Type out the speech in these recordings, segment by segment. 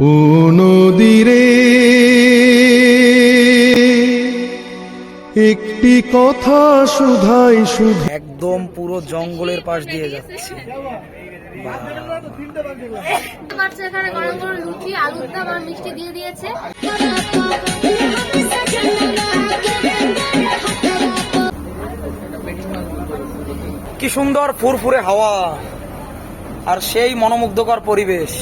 ও নদীরে। একটি কথা শুধাই শুধু একদম পুরো জঙ্গলের পাশ দিয়ে যাচ্ছে। কি সুন্দর ফুরফুরে হাওয়া। আর সেই মনোমুগ্ধকর পরিবেশ।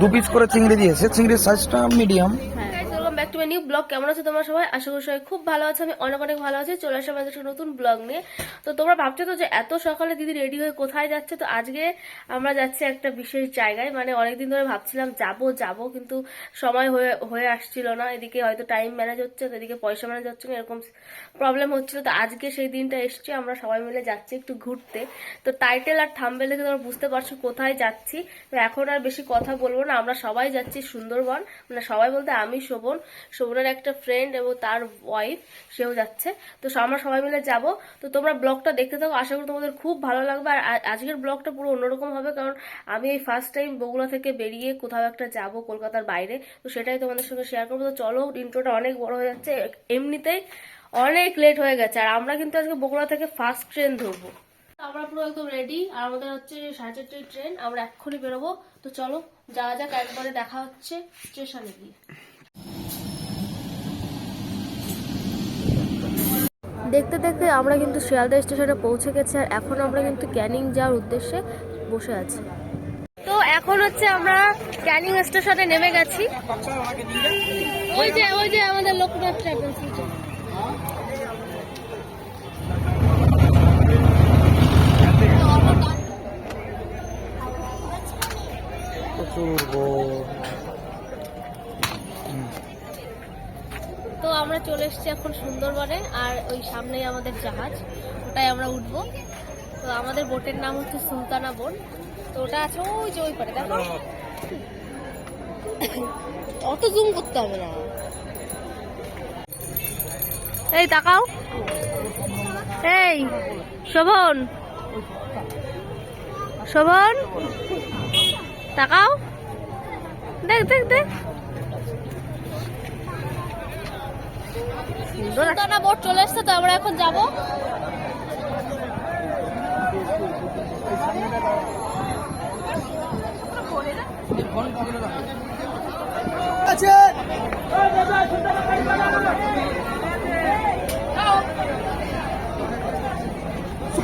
দু পিস করে চিংড়ি দিয়েছে। চিংড়ির সাইজটা medium back to my new vlog কেমন আছো তোমরা সবাই? আশা করি সবাই খুব ভালো আছে। আমি অনেক অনেক ভালো আছি। চলে আসলাম একটা নতুন ব্লগ নিয়ে। তো তোমরা ভাবছ তো যে এত সকালে দিদি রেডি হয়ে কোথায় যাচ্ছে? তো আজকে আমরা যাচ্ছি একটা বিশেষ জায়গায়। মানে অনেকদিন ধরে ভাবছিলাম যাব যাব, কিন্তু সময় হয়ে হয়ে আসছিল না। এদিকে হয়তো টাইম ম্যানেজ হচ্ছে, তো এদিকে পয়সা ম্যানেজ হচ্ছে না, এরকম প্রবলেম হচ্ছিল। তো আজকে সেই দিনটা এসছি। আমরা সবাই মিলে যাচ্ছি একটু ঘুরতে। তো টাইটেল আর থাম্বেল দেখে তোমরা বুঝতে পারছ কোথায় যাচ্ছি। তো এখন আর বেশি কথা বলব না। আমরা সবাই যাচ্ছি সুন্দরবন। মানে সবাই বলতে আমি, শোভন। শোভনের একটা ফ্রেন্ড এবং তার ওয়াইফ সেও যাচ্ছে। তো আমরা সবাই মিলে যাব। তো তোমরা ব্লগটা দেখতে থাকো। আশা করি তোমাদের খুব ভালো লাগবে। আর আজকের ব্লগটা পুরো অন্যরকম হবে, কারণ আমি এই ফার্স্ট টাইম বগুড়া থেকে বেরিয়ে কোথাও একটা যাব কলকাতার বাইরে। তো সেটাই তোমাদের সঙ্গে শেয়ার করব। তো চলো ইন্ট্রোটা অনেক বড় হয়ে যাচ্ছে। এমনিতেই অনেক লেট হয়ে গেছে। আর আমরা কিন্তু আজকে বগুড়া থেকে ফার্স্ট ট্রেন ধরবো। আমরা পুরো একদম রেডি আর আমাদের হচ্ছে সাড়ে চারটের ট্রেন আমরা এক্ষুনি বেরোবো। তো চলো, যাওয়া যাক। একবারে দেখা হচ্ছে স্টেশনে গিয়ে। দেখতে দেখতে আমরা কিন্তু শিয়ালদা স্টেশনে পৌঁছে গেছি আর এখন আমরা কিন্তু ক্যানিং যাওয়ার উদ্দেশ্যে বসে আছি। তো এখন হচ্ছে আমরা ক্যানিং স্টেশনে নেমে গেছি। ওই যে ওই যে আমাদের লোকনাথ ট্রাভেলস আমরা চলে এসেছি এখন সুন্দরবনে আর ওই সামনেই আমাদের জাহাজ ওটাই আমরা উঠবো। তো আমাদের বোটের নাম হচ্ছে সুলতানা বোন তো ওটা আছে ওই যে ওই পারে দেখো। অত জুম করতে হবে না। এই তাকাও। এই শোভন। শোভন। তাকাও। দেখ দেখ দেখ। সুলতানা বোট চলে এসছে তো আমরা এখন যাব।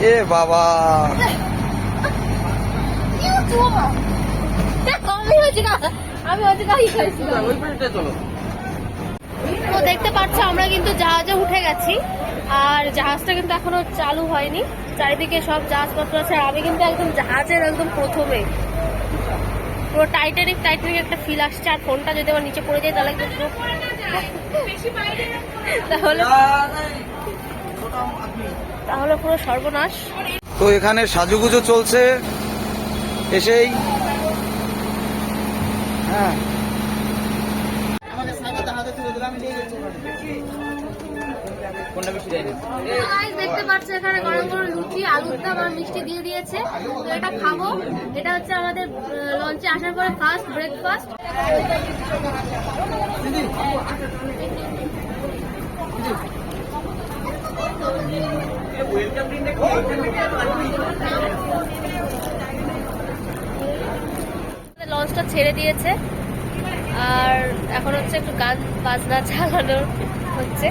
এ বাবা। আমি হয়েছি না আমি হয়েছি গাড়ি খাইছি তো দেখতে পাচ্ছ, আমরা কিন্তু জাহাজে উঠে গেছি। আর জাহাজটা কিন্তু এখনও চালু হয়নি। চারিদিকে সব জাহাজপত্র আছে। আর আমি কিন্তু একদম জাহাজের একদম প্রথমে। পুরো টাইটানিক টাইটানিক একটা ফিল আসছে। আর ফোনটা যদি আমার নিচে পড়ে যায়, তাহলে পুরো তাহলে তাহলে পুরো সর্বনাশ। তো এখানে সাজুগুজু চলছে। এসেই। হ্যাঁ। Guys, দেখতে পাচ্ছ এখানে গরম গরম লুচি আলুর দাম আর মিষ্টি দিয়ে দিয়েছে। তো এটা খাব। এটা হচ্ছে আমাদের লঞ্চে আসার পরে ফার্স্ট ব্রেকফাস্ট লঞ্চটা ছেড়ে দিয়েছে। আর এখন হচ্ছে একটু গান বাজনা চালানো হচ্ছে।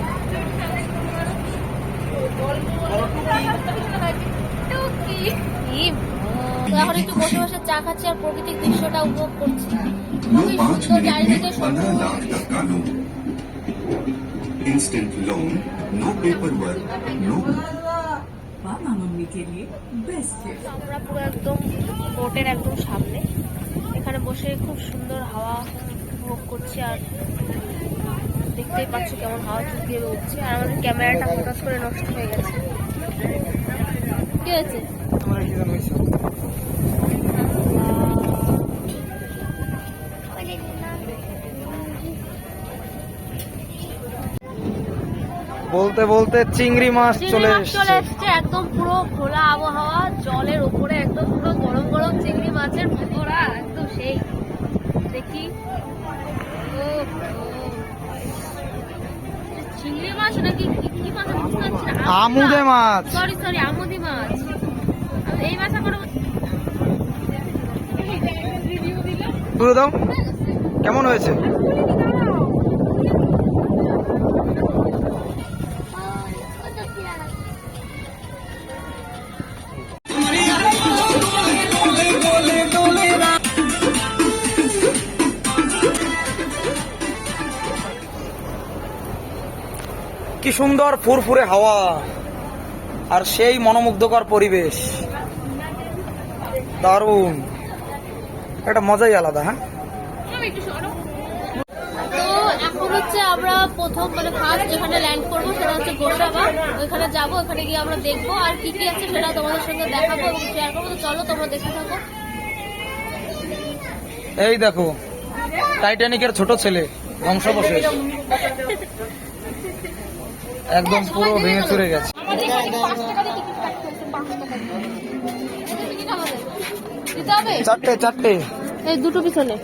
এখন একটু বসে বসে চা খাচ্ছি আর প্রকৃতিক দৃশ্যটা উপভোগ করছি খুবই সুন্দর চারিদিকে पंद्रह সবুজ। लाख तक का loan instant loan no paper work no papa mummy के लिए बेस्ट गिफ्ट আমরা পুরো একদম বোটের একদম সামনে এখানে বসে খুব সুন্দর হাওয়া উপভোগ করছি আর দেখতেই পাচ্ছ কেমন হাওয়া ঝুঁকিয়ে উঠছে। আর আমাদের ক্যামেরাটা ফোকাস করে নষ্ট হয়ে গেছে। কি হয়েছে? বলতে বলতে চিংড়ি মাছ চলে চলে এসছে একদম পুরো খোলা আবহাওয়া জলের উপরে একদম পুরো গরম গরম চিংড়ি মাছের মাছ নাকি কি- কি বুঝতে পারছি না। আমুদে মাছ। সরি সরি আমুদি মাছ। এই মাছ এখন পুরো দাও। কেমন হয়েছে? কি সুন্দর ফুরফুরে হাওয়া আর সেই মনোমুগ্ধকর পরিবেশ। দারুণ। একটা মজাই আলাদা হ্যাঁ? হচ্ছে আমরা প্রথম মানে ফার্স্ট যেখানে ল্যান্ড করব সেটা হচ্ছে গোসাবা। ওইখানে যাব ওখানে গিয়ে আমরা দেখব আর কি কি আছে সেটা তোমাদের সঙ্গে দেখাবো এবং শেয়ার করব। তো চলো তোমরা দেখে থাকো। এই দেখো টাইটানিকের ছোট ছেলে ধ্বংসবশেষ। একদম পুরো ভেঙে চুরে গেছে। চারটে চারটে। এই দুটো পিছনে।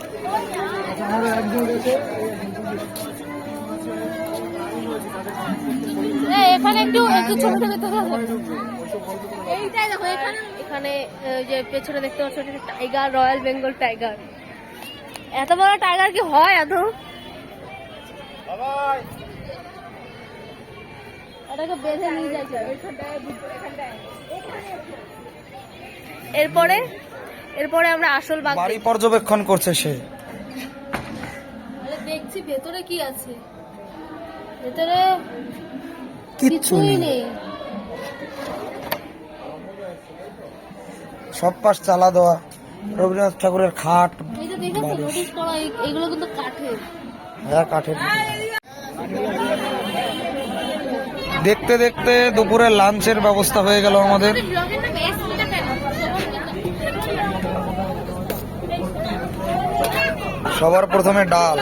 এখানে একটু একটু ছবি এইটাই দেখো এখানে। এখানে যে পেছনে দেখতে পাচ্ছ টাইগার রয়্যাল বেঙ্গল টাইগার এত বড় টাইগার কি হয় এত? এটাকে বেঁধে নিয়ে যাচ্ছে এরপরে? এরপরে আমরা আসল বাঘ বাড়ি পর্যবেক্ষণ করছে সে। দেখছি ভেতরে কি আছে। ভেতরে কিছুই নেই। সব পাশ চালা দেওয়া। রবীন্দ্রনাথ ঠাকুরের খাট কিন্তু কাঠের। হ্যাঁ কাঠের। দেখতে দেখতে দুপুরে লাঞ্চের ব্যবস্থা হয়ে গেল আমাদের। সবার প্রথমে ডাল।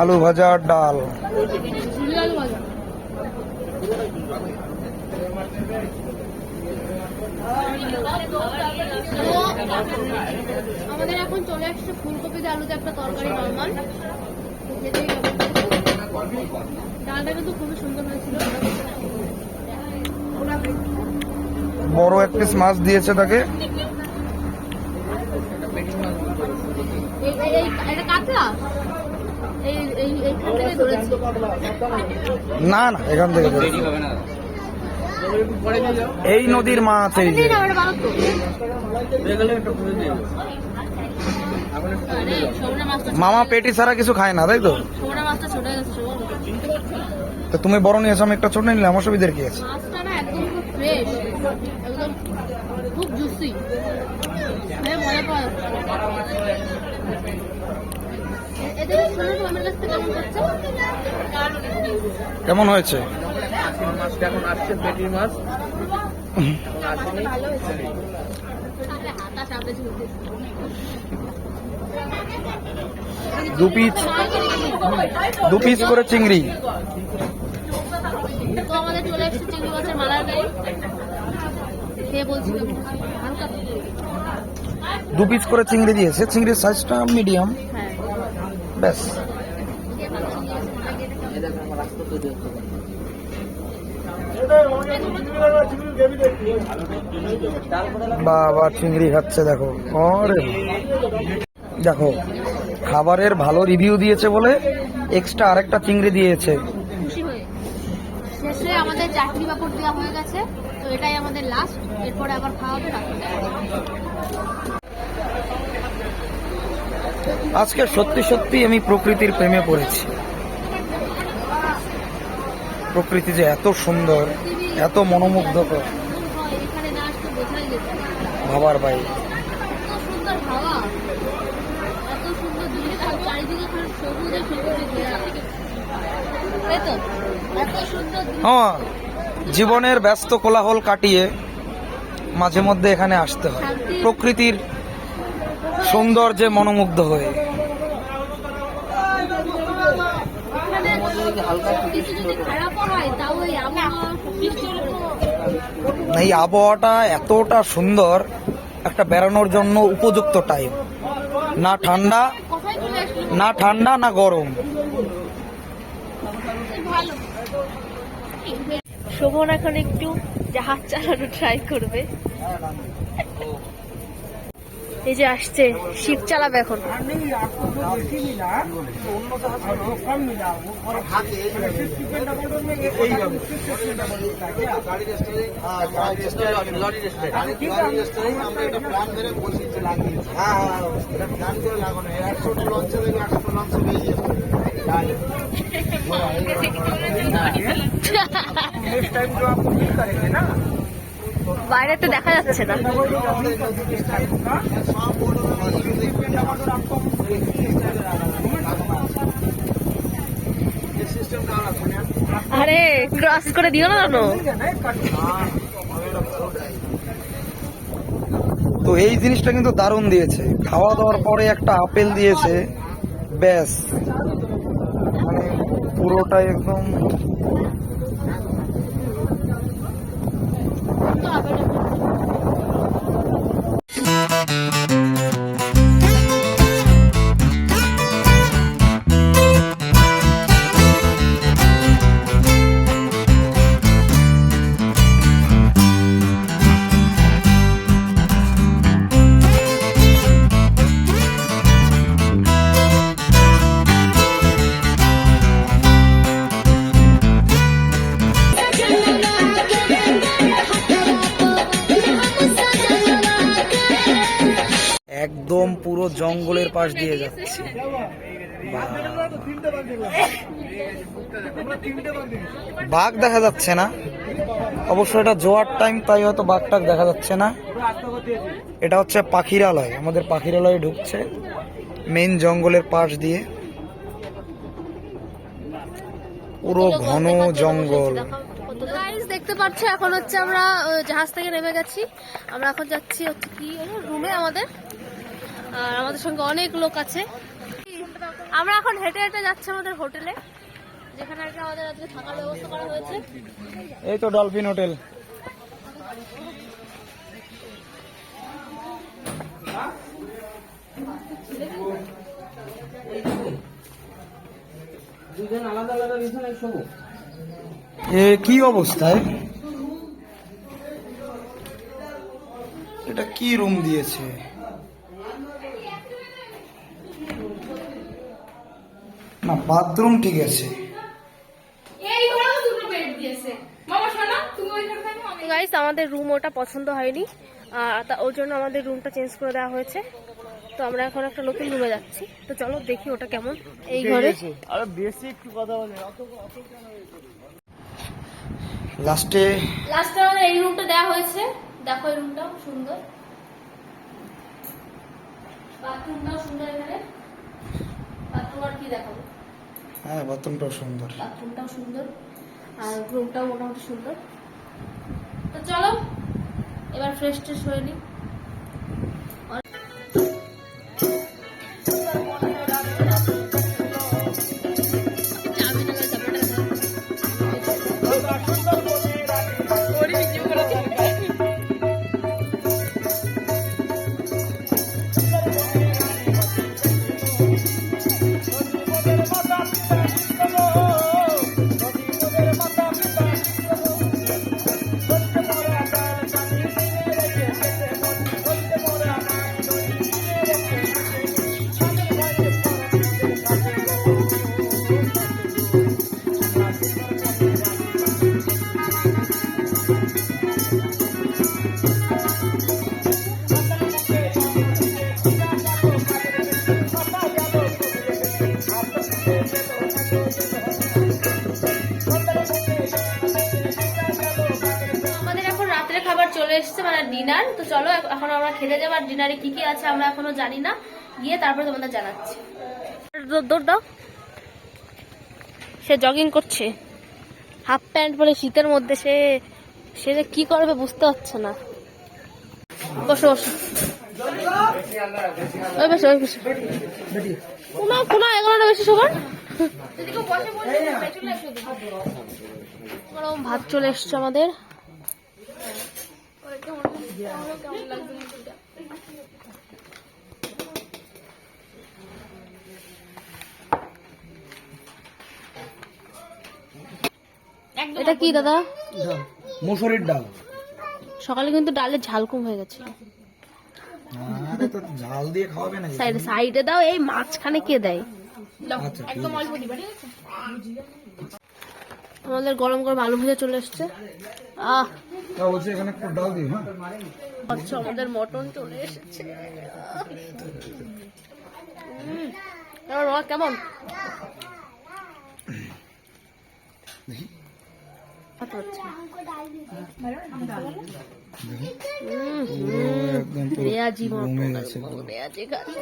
আলু ভাজা ডাল। আমাদের এখন চলে আসছে ফুলকপি আলুতে একটা তরকারি নর্মাল। ডালটা কিন্তু খুবই সুন্দর হয়েছিল। বড় এক পিস মাছ দিয়েছে তাকে। না না এখান থেকে। এই নদীর মাছ এই যে। মামা পেটি ছাড়া কিছু খায় না তাই তো। তো তুমি বড় নিয়েছো আমি একটা ছোট নিলাম অসুবিধার কি আছে মাছটা না একদম খুব ফ্রেশ একদম খুব জুসি হ্যাঁ মজা পাওয়া যাচ্ছে। এ- এদের শুনে তো আমার কাছ থেকে কেমন হয়েছে? ঝুলতে দু পিস দু পিস করে চিংড়ি। আমাদের চলে এসেছে চিংড়ি মাছের মালার গাড়ি খেয়ে বলছি কেমন হয়েছে? হালকা তো। দু পিস করে চিংড়ি দিয়েছে। চিংড়ির সাইজটা মিডিয়াম ব্যাস। বাবা, চিংড়ি খাচ্ছে, দেখো। দেখো, খাবারের ভালো রিভিউ দিয়েছে বলে এক্সট্রা আরেকটা চিংড়ি দিয়েছে। আজকে সত্যি সত্যি আমি প্রকৃতির প্রেমে পড়েছি প্রকৃতি যে এত সুন্দর, এত মনোমুগ্ধকর। ভাবার বাইরে। হ্যাঁ জীবনের ব্যস্ত কোলাহল কাটিয়ে মাঝে মধ্যে এখানে আসতে হয় প্রকৃতির সৌন্দর্যে মনোমুগ্ধ হয়ে। এই আবহাওয়াটা এতটা সুন্দর, একটা বেড়ানোর জন্য উপযুক্ত টাইম না ঠান্ডা না ঠান্ডা, না গরম। শোভন এখন একটু জাহাজ চালানো ট্রাই করবে। এই যে আসছে শিপ চালাবে এখন। বাইরে তো দেখা যাচ্ছে না। আরে ক্রস করে দিও না তো এই জিনিসটা কিন্তু দারুণ দিয়েছে। খাওয়া দাওয়ার পরে একটা আপেল দিয়েছে। ব্যাস। মানে পুরোটাই একদম পাশ দিয়ে যাচ্ছে। বাঘ দেখা যাচ্ছে না। অবশ্য এটা জোয়ার টাইম তাই হয়তো বাঘটাক দেখা যাচ্ছে না। এটা হচ্ছে পাখিরালয়। আমাদের পাখিরালয়ে ঢুকছে মেন জঙ্গলের পাশ দিয়ে। পুরো ঘন জঙ্গল। দেখতে পাচ্ছ এখন হচ্ছে আমরা জাহাজ থেকে নেমে গেছি। আমরা এখন যাচ্ছি হচ্ছে কি রুমে আমাদের। আর আমাদের সঙ্গে অনেক লোক আছে। আমরা এখন হেঁটে হেঁটে যাচ্ছি আমাদের হোটেলে, যেখানে আর কি আমাদের আজকে থাকার ব্যবস্থা করা হয়েছে। এই তো ডলফিন হোটেল। এ, কি অবস্থায় এটা কি রুম দিয়েছে? না বাথরুম ঠিক আছে। গাইস আমাদের রুম ওটা পছন্দ হয়নি। আর তা- ওর জন্য আমাদের রুমটা চেঞ্জ করে দেওয়া হয়েছে। তো আমরা এখন একটা নতুন রুমে যাচ্ছি। তো চলো দেখি ওটা কেমন এই ঘরে। লাস্টে লাস্টে আমাদের এই রুমটা দেওয়া হয়েছে। দেখো এই রুমটাও সুন্দর। বাথরুমটাও সুন্দর এখানে। আর কি দেখাবো? হ্যাঁ বাথরুমটাও সুন্দর। বাথরুমটাও সুন্দর আর রুমটাও মোটামুটি সুন্দর। তো চলো এবার ফ্রেশ ট্রেশ হয়ে নিই ডিনার তো চলো এখন আমরা খেতে যাব আর ডিনারে কি কি আছে আমরা এখনও জানি না। গিয়ে তারপরে তোমাদের জানাচ্ছি। দৌড়- দৌড় দাও। সে জগিং করছে। হাফ প্যান্ট পরে শীতের মধ্যে সে সে যে কি করবে বুঝতে পারছে না। বসো বসো। ওই বসো ওই বসো। কোনো কোনো এগুলো বেশি সবার গরম ভাত চলে এসছে আমাদের। এটা কি দাদা? মুসুরির ডাল। সকালে কিন্তু ডালের ঝাল কম হয়ে গেছে। ঝাল দিয়ে খাওয়াবে না সাইডে দাও এই মাঝখানে কে দেয়? আচ্ছা ঠিক আছে। আমাদের গরম গরম আলু ভেজে চলে এসছে আহ বলছি এখানে একটু ডাল দিই হ্যাঁ। আচ্ছা আমাদের মটন চলে এসেছে। এবার কেমন? পেঁয়াজি মটন গেছে পেঁয়াজি খাচ্ছে